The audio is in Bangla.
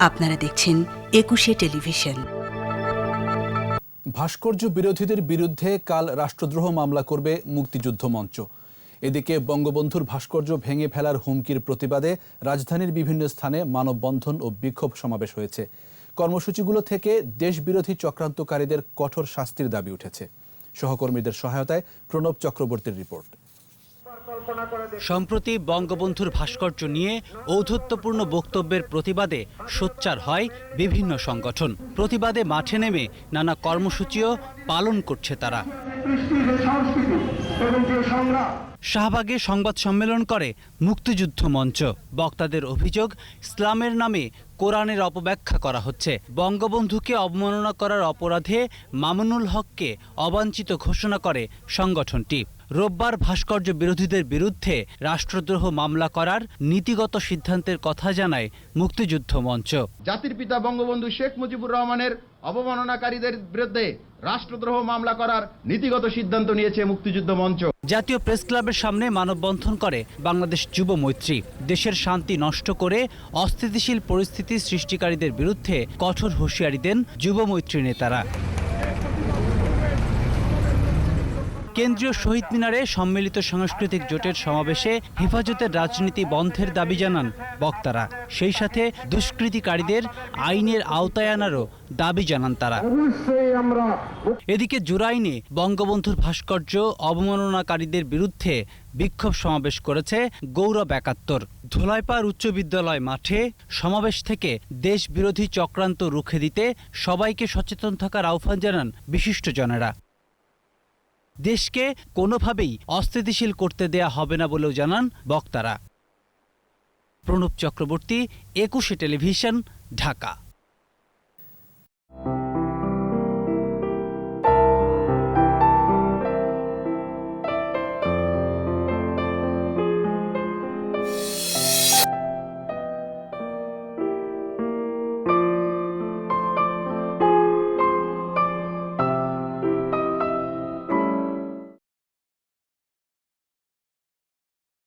আপনারা দেখছেন একুশে টেলিভিশন। ভাস্কর্য বিরোধীদের বিরুদ্ধে কাল রাষ্ট্রদ্রোহ মামলা করবে মুক্তিযুদ্ধ মঞ্চ। এদিকে বঙ্গবন্ধুর ভাস্কর্য ভেঙে ফেলার হুমকির প্রতিবাদে রাজধানীর বিভিন্ন স্থানে মানববন্ধন ও বিক্ষোভ সমাবেশ হয়েছে। কর্মসূচিগুলো থেকে দেশবিরোধী চক্রান্তকারীদের কঠোর শাস্তির দাবি উঠেছে। সহকর্মীদের সহায়তায় প্রণব চক্রবর্তীর রিপোর্ট। সম্প্রতি বঙ্গবন্ধুর ভাস্কর্য নিয়ে ঔদ্ধত্যপূর্ণ বক্তব্যের প্রতিবাদে সোচ্চার হয় বিভিন্ন সংগঠন। প্রতিবাদে মাঠে নেমে নানা কর্মসূচিও পালন করছে তারা। শাহবাগে সংবাদ সম্মেলন করে মুক্তিযুদ্ধ মঞ্চ। বক্তাদের অভিযোগ ইসলামের নামে কোরআনের অপব্যাখ্যা করা হচ্ছে। বঙ্গবন্ধুকে অবমাননা করার অপরাধে মামুনুল হককে অবাঞ্ছিত ঘোষণা করে সংগঠনটি। রোববার ভাস্কর্য বিরোধীদের বিরুদ্ধে রাষ্ট্রদ্রোহ মামলা করার নীতিগত সিদ্ধান্তের কথা জানায় মুক্তিযুদ্ধ মঞ্চ। জাতির পিতা বঙ্গবন্ধু শেখ মুজিবুর রহমানের অবমাননাকারীদের বিরুদ্ধে রাষ্ট্রদ্রোহ মামলা করার নীতিগত সিদ্ধান্ত নিয়েছে মুক্তিযুদ্ধ মঞ্চ। জাতীয় প্রেস ক্লাবের সামনে মানববন্ধন করে বাংলাদেশ যুব মৈত্রী। দেশের শান্তি নষ্ট করে অস্থিতিশীল পরিস্থিতি সৃষ্টিকারীদের বিরুদ্ধে কঠোর হুঁশিয়ারি দেন যুব মৈত্রী নেতারা। কেন্দ্রীয় শহীদ মিনারে সম্মিলিত সাংস্কৃতিক জোটের সমাবেশে হেফাজতের রাজনীতি বন্ধের দাবি জানান বক্তারা। সেই সাথে দুষ্কৃতিকারীদের আইনের আওতায় আনারও দাবি জানান তারা। এদিকে জুরাইনে বঙ্গবন্ধুর ভাস্কর্য অবমাননাকারীদের বিরুদ্ধে বিক্ষোভ সমাবেশ করেছে গৌরব একাত্তর। ধোলাইপাড় উচ্চ বিদ্যালয় মাঠে সমাবেশ থেকে দেশ বিরোধী চক্রান্ত রুখে দিতে সবাইকে সচেতন থাকার আহ্বান জানান বিশিষ্টজনেরা। দেশকে কোনোভাবেই অস্থিতিশীল করতে দেয়া হবে না বলেও জানান বক্তারা। প্রণব চক্রবর্তী, একুশে টেলিভিশন, ঢাকা।